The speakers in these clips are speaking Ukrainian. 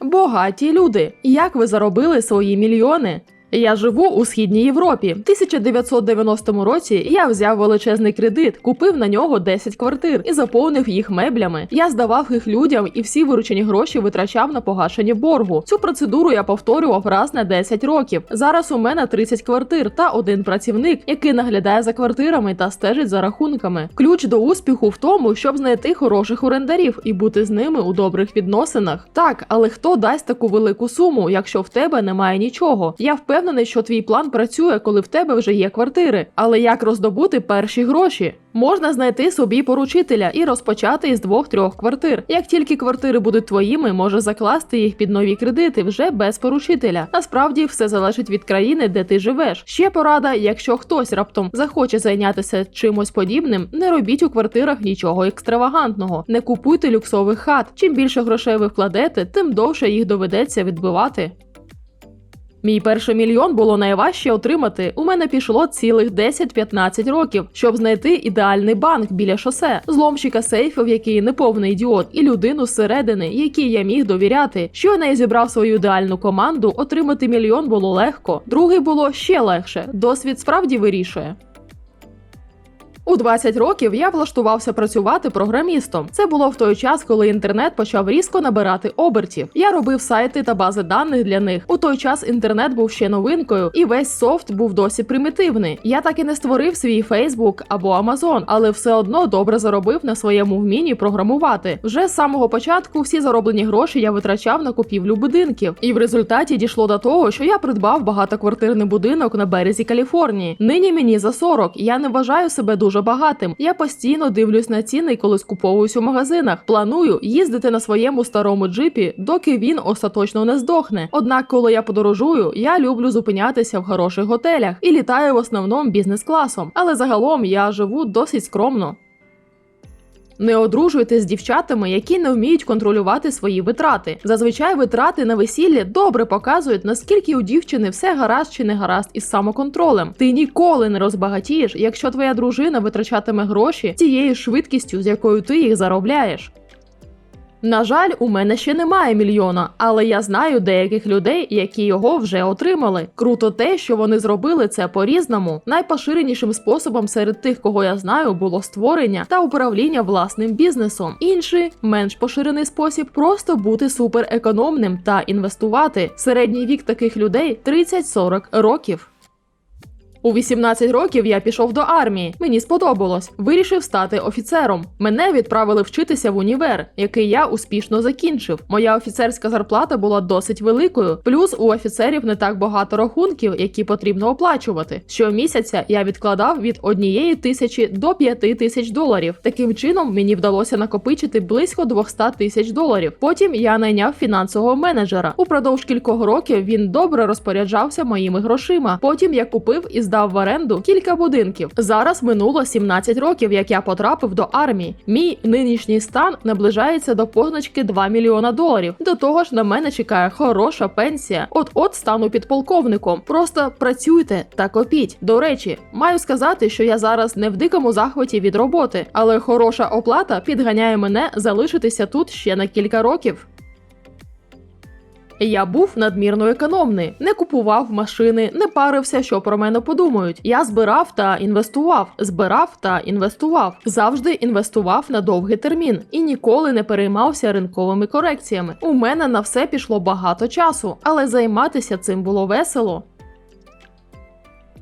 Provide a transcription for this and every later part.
Богаті люди, як ви заробили свої мільйони? Я живу у східній Європі. В 1990 році я взяв величезний кредит, купив на нього 10 квартир і заповнив їх меблями. Я здавав їх людям і всі виручені гроші витрачав на погашення боргу. Цю процедуру я повторював раз на 10 років. Зараз у мене 30 квартир та один працівник, який наглядає за квартирами та стежить за рахунками. Ключ до успіху в тому, щоб знайти хороших орендарів і бути з ними у добрих відносинах. Так, але хто дасть таку велику суму, якщо в тебе немає нічого? Я впевнений, що твій план працює, коли в тебе вже є квартири. Але як роздобути перші гроші? Можна знайти собі поручителя і розпочати із двох-трьох квартир. Як тільки квартири будуть твоїми, може закласти їх під нові кредити вже без поручителя. Насправді все залежить від країни, де ти живеш. Ще порада, якщо хтось раптом захоче зайнятися чимось подібним, не робіть у квартирах нічого екстравагантного, не купуйте люксових хат. Чим більше грошей ви вкладете, тим довше їх доведеться відбивати. Мій перший мільйон було найважче отримати. У мене пішло цілих 10-15 років, щоб знайти ідеальний банк біля шосе, зломщика сейфів, який не повний ідіот, і людину зсередини, якій я міг довіряти. Щойно я зібрав свою ідеальну команду, отримати мільйон було легко. Другий було ще легше. Досвід справді вирішує. У 20 років я влаштувався працювати програмістом. Це було в той час, коли інтернет почав різко набирати обертів. Я робив сайти та бази даних для них. У той час інтернет був ще новинкою, і весь софт був досі примітивний. Я так і не створив свій Facebook або Amazon, але все одно добре заробив на своєму вмінні програмувати. Вже з самого початку всі зароблені гроші я витрачав на купівлю будинків, і в результаті дійшло до того, що я придбав багатоквартирний будинок на березі Каліфорнії. Нині мені за 40, я не вважаю себе дуже багатим. Я постійно дивлюсь на ціни, коли скуповуюсь у магазинах. Планую їздити на своєму старому джипі, доки він остаточно не здохне. Однак, коли я подорожую, я люблю зупинятися в хороших готелях і літаю в основному бізнес-класом. Але загалом я живу досить скромно. Не одружуйтесь з дівчатами, які не вміють контролювати свої витрати. Зазвичай витрати на весілля добре показують, наскільки у дівчини все гаразд чи не гаразд із самоконтролем. Ти ніколи не розбагатієш, якщо твоя дружина витрачатиме гроші тією швидкістю, з якою ти їх заробляєш. На жаль, у мене ще немає мільйона, але я знаю деяких людей, які його вже отримали. Круто те, що вони зробили це по-різному. Найпоширенішим способом серед тих, кого я знаю, було створення та управління власним бізнесом. Інший, менш поширений спосіб просто бути суперекономним та інвестувати. Середній вік таких людей 30-40 років. У 18 років я пішов до армії. Мені сподобалось. Вирішив стати офіцером. Мене відправили вчитися в універ, який я успішно закінчив. Моя офіцерська зарплата була досить великою. Плюс у офіцерів не так багато рахунків, які потрібно оплачувати. Щомісяця я відкладав від однієї тисячі до п'яти тисяч доларів. Таким чином мені вдалося накопичити близько 200 тисяч доларів. Потім я найняв фінансового менеджера. Упродовж кількох років він добре розпоряджався моїми грошима. Потім я купив і здав в оренду кілька будинків. Зараз минуло 17 років, як я потрапив до армії. Мій нинішній стан наближається до позначки 2 мільйона доларів. До того ж, на мене чекає хороша пенсія. От от стану підполковником. Просто працюйте та копіть. До речі, маю сказати, що я зараз не в дикому захваті від роботи, але хороша оплата підганяє мене залишитися тут ще на кілька років. Я був надмірно економний, не купував машини, не парився, що про мене подумають. Я збирав та інвестував, збирав та інвестував. Завжди інвестував на довгий термін і ніколи не переймався ринковими корекціями. У мене на все пішло багато часу, але займатися цим було весело.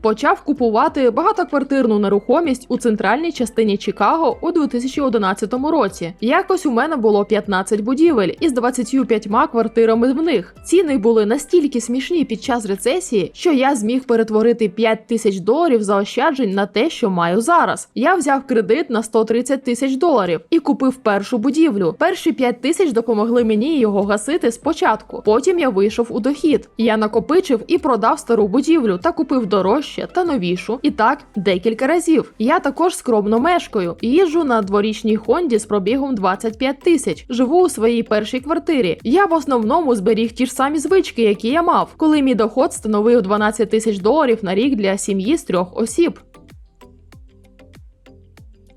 Почав купувати багатоквартирну нерухомість у центральній частині Чикаго у 2011 році. Якось у мене було 15 будівель із 25 квартирами в них. Ціни були настільки смішні під час рецесії, що я зміг перетворити 5 тисяч доларів заощаджень на те, що маю зараз. Я взяв кредит на 130 тисяч доларів і купив першу будівлю. Перші 5 тисяч допомогли мені його гасити спочатку. Потім я вийшов у дохід. Я накопичив і продав стару будівлю та купив дорожче та новішу. І так декілька разів. Я також скромно мешкаю. Їжджу на дворічній Хонді з пробігом 25 тисяч. Живу у своїй першій квартирі. Я в основному зберіг ті ж самі звички, які я мав, коли мій доход становив 12 тисяч доларів на рік для сім'ї з трьох осіб.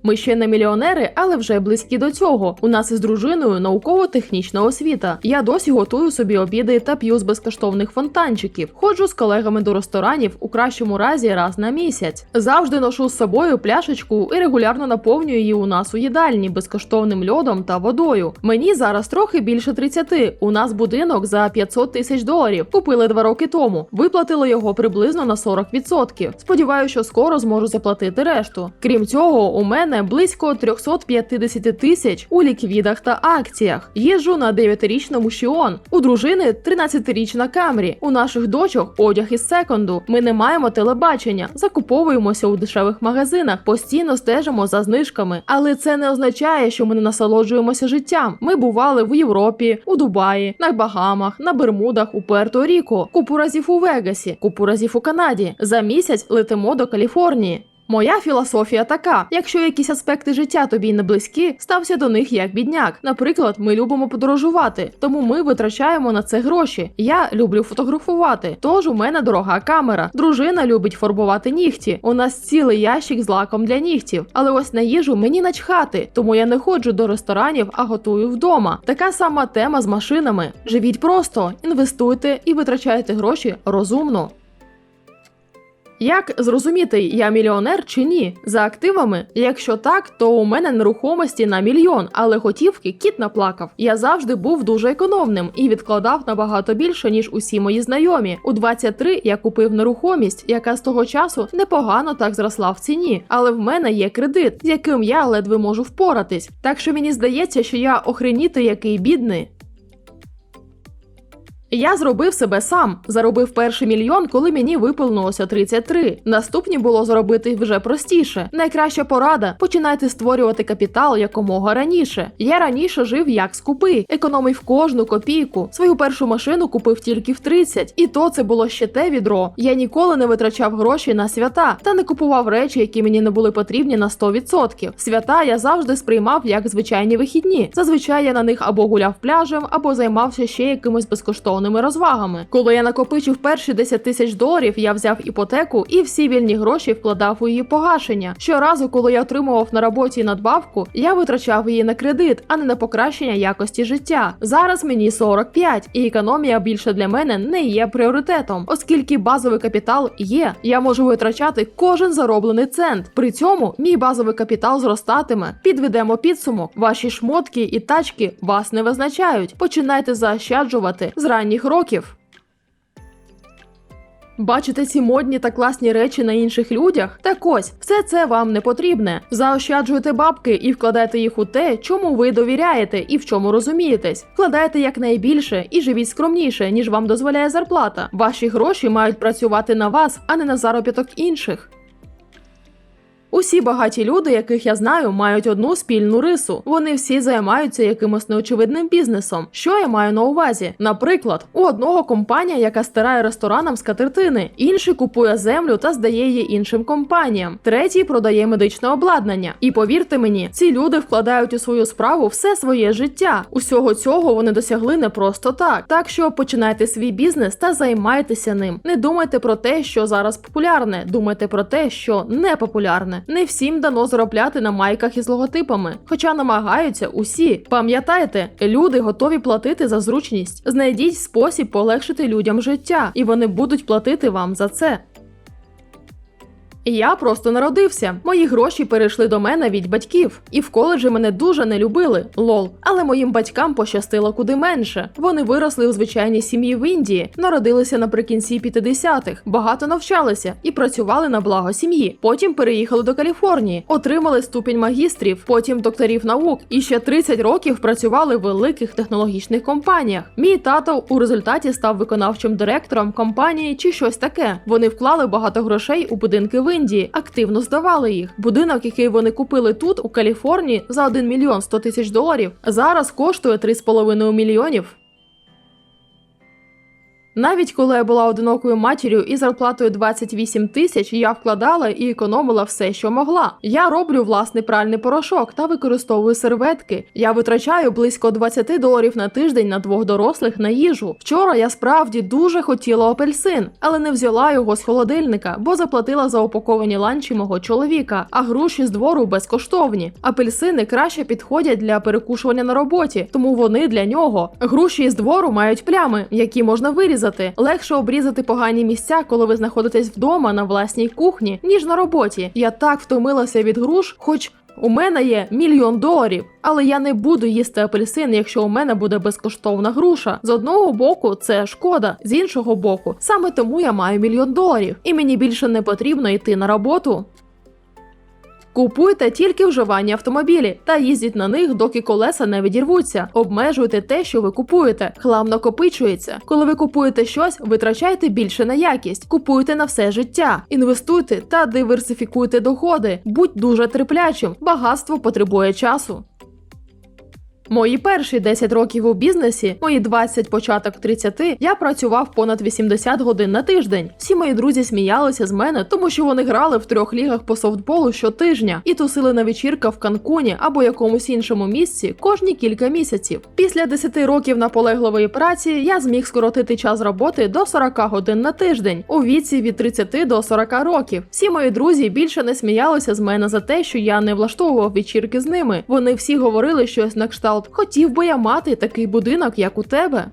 Ми ще не мільйонери, але вже близькі до цього. У нас із дружиною науково-технічна освіта. Я досі готую собі обіди та п'ю з безкоштовних фонтанчиків. Ходжу з колегами до ресторанів у кращому разі раз на місяць. Завжди ношу з собою пляшечку і регулярно наповнюю її у нас у їдальні безкоштовним льодом та водою. Мені зараз трохи більше 30. У нас будинок за 500 тисяч доларів. Купили два роки тому. Виплатили його приблизно на 40%. Сподіваюся, що скоро зможу заплатити решту. Крім цього, у мене близько 350 тисяч у ліквідах та акціях. Їжджу на 9-річному Шіон. У дружини 13-річна Камрі. У наших дочок одяг із секонду. Ми не маємо телебачення, закуповуємося у дешевих магазинах, постійно стежимо за знижками. Але це не означає, що ми не насолоджуємося життям. Ми бували в Європі, у Дубаї, на Багамах, на Бермудах, у Пуерто-Ріко, купу разів у Вегасі, купу разів у Канаді. За місяць летимо до Каліфорнії. Моя філософія така: якщо якісь аспекти життя тобі не близькі, стався до них як бідняк. Наприклад, ми любимо подорожувати, тому ми витрачаємо на це гроші. Я люблю фотографувати, тож у мене дорога камера. Дружина любить фарбувати нігті. У нас цілий ящик з лаком для нігтів. Але ось на їжу мені начхати, тому я не ходжу до ресторанів, а готую вдома. Така сама тема з машинами. Живіть просто, інвестуйте і витрачайте гроші розумно. Як зрозуміти, я мільйонер чи ні? За активами? Якщо так, то у мене нерухомості на мільйон, але готівки кіт наплакав. Я завжди був дуже економним і відкладав набагато більше, ніж усі мої знайомі. У 23 я купив нерухомість, яка з того часу непогано так зросла в ціні. Але в мене є кредит, з яким я ледве можу впоратись. Так що мені здається, що я охреніти який бідний. Я зробив себе сам. Заробив перший мільйон, коли мені виповнилося 33. Наступні було зробити вже простіше. Найкраща порада починайте створювати капітал якомога раніше. Я раніше жив як скупий, економив кожну копійку. Свою першу машину купив тільки в 30. І то це було ще те відро. Я ніколи не витрачав гроші на свята та не купував речі, які мені не були потрібні на 100%. Свята я завжди сприймав як звичайні вихідні. Зазвичай я на них або гуляв пляжем, або займався ще якимось безкоштовними розвагами. Коли я накопичив перші 10 тисяч доларів, я взяв іпотеку і всі вільні гроші вкладав у її погашення. Щоразу, коли я отримував на роботі надбавку, я витрачав її на кредит, а не на покращення якості життя. Зараз мені 45, і економія більше для мене не є пріоритетом, оскільки базовий капітал є. Я можу витрачати кожен зароблений цент. При цьому мій базовий капітал зростатиме. Підведемо підсумок. Ваші шмотки і тачки вас не визначають. Починайте заощаджувати з років. Бачите ці модні та класні речі на інших людях? Так ось, все це вам не потрібне. Заощаджуйте бабки і вкладайте їх у те, чому ви довіряєте і в чому розумієтесь. Вкладайте якнайбільше і живіть скромніше, ніж вам дозволяє зарплата. Ваші гроші мають працювати на вас, а не на заробіток інших. Усі багаті люди, яких я знаю, мають одну спільну рису. Вони всі займаються якимось неочевидним бізнесом. Що я маю на увазі? Наприклад, у одного компанія, яка стирає ресторанам скатертини, інший купує землю та здає її іншим компаніям, третій продає медичне обладнання. І повірте мені, ці люди вкладають у свою справу все своє життя. Усього цього вони досягли не просто так. Так що починайте свій бізнес та займайтеся ним. Не думайте про те, що зараз популярне, думайте про те, що не популярне. Не всім дано заробляти на майках із логотипами, хоча намагаються усі. Пам'ятайте, люди готові платити за зручність. Знайдіть спосіб полегшити людям життя, і вони будуть платити вам за це. Я просто народився. Мої гроші перейшли до мене від батьків, і в коледжі мене дуже не любили. Лол. Але моїм батькам пощастило куди менше. Вони виросли у звичайній сім'ї в Індії, народилися наприкінці 50-х, багато навчалися і працювали на благо сім'ї. Потім переїхали до Каліфорнії, отримали ступінь магістрів, потім докторів наук і ще 30 років працювали в великих технологічних компаніях. Мій тато у результаті став виконавчим директором компанії чи щось таке. Вони вклали багато грошей у будинки в Індії, активно здавали їх. Будинок, який вони купили тут, у Каліфорнії, за 1 мільйон 100 тисяч доларів, зараз коштує 3,5 мільйонів. Навіть коли я була одинокою матір'ю і зарплатою 28 тисяч, я вкладала і економила все, що могла. Я роблю власний пральний порошок та використовую серветки. Я витрачаю близько 20 доларів на тиждень на двох дорослих на їжу. Вчора я справді дуже хотіла апельсин, але не взяла його з холодильника, бо заплатила за упаковані ланчі мого чоловіка, а груші з двору безкоштовні. Апельсини краще підходять для перекушування на роботі, тому вони для нього. Груші з двору мають плями, які можна вирізати. Легше обрізати погані місця, коли ви знаходитесь вдома на власній кухні, ніж на роботі. Я так втомилася від груш, хоч. У мене є мільйон доларів, але я не буду їсти апельсин, якщо у мене буде безкоштовна груша. З одного боку, це шкода, з іншого боку, саме тому я маю мільйон доларів, і мені більше не потрібно йти на роботу. Купуйте тільки вживані автомобілі та їздіть на них, доки колеса не відірвуться. Обмежуйте те, що ви купуєте. Хлам накопичується. Коли ви купуєте щось, витрачайте більше на якість. Купуйте на все життя, інвестуйте та диверсифікуйте доходи. Будь дуже терплячим. Багатство потребує часу. Мої перші 10 років у бізнесі, мої 20 початок 30, я працював понад 80 годин на тиждень. Всі мої друзі сміялися з мене, тому що вони грали в трьох лігах по софтболу щотижня і тусили на вечірках в Канкуні або якомусь іншому місці кожні кілька місяців. Після 10 років наполегливої праці я зміг скоротити час роботи до 40 годин на тиждень у віці від 30 до 40 років. Всі мої друзі більше не сміялися з мене за те, що я не влаштовував вечірки з ними. Вони всі говорили щось на кшталт Хотів би я мати такий будинок, як у тебе.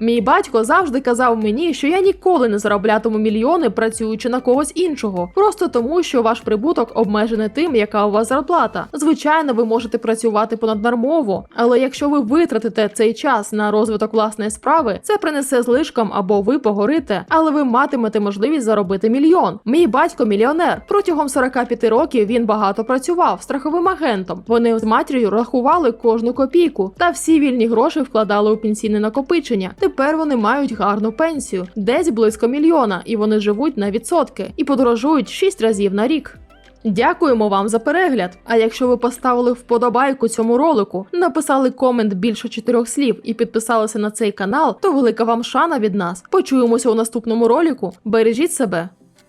Мій батько завжди казав мені, що я ніколи не зароблятиму мільйони, працюючи на когось іншого, просто тому, що ваш прибуток обмежений тим, яка у вас зарплата. Звичайно, ви можете працювати понаднормово, але якщо ви витратите цей час на розвиток власної справи, це принесе злишкам або ви погорите, але ви матимете можливість заробити мільйон. Мій батько мільйонер. Протягом 45 років він багато працював страховим агентом. Вони з матір'ю рахували кожну копійку, та всі вільні гроші вкладали у пенсійне накопичення. Тепер вони мають гарну пенсію, десь близько мільйона, і вони живуть на відсотки і подорожують 6 разів на рік. Дякуємо вам за перегляд. А якщо ви поставили вподобайку цьому ролику, написали комент більше чотирьох слів і підписалися на цей канал, то велика вам шана від нас. Почуємося у наступному ролику. Бережіть себе.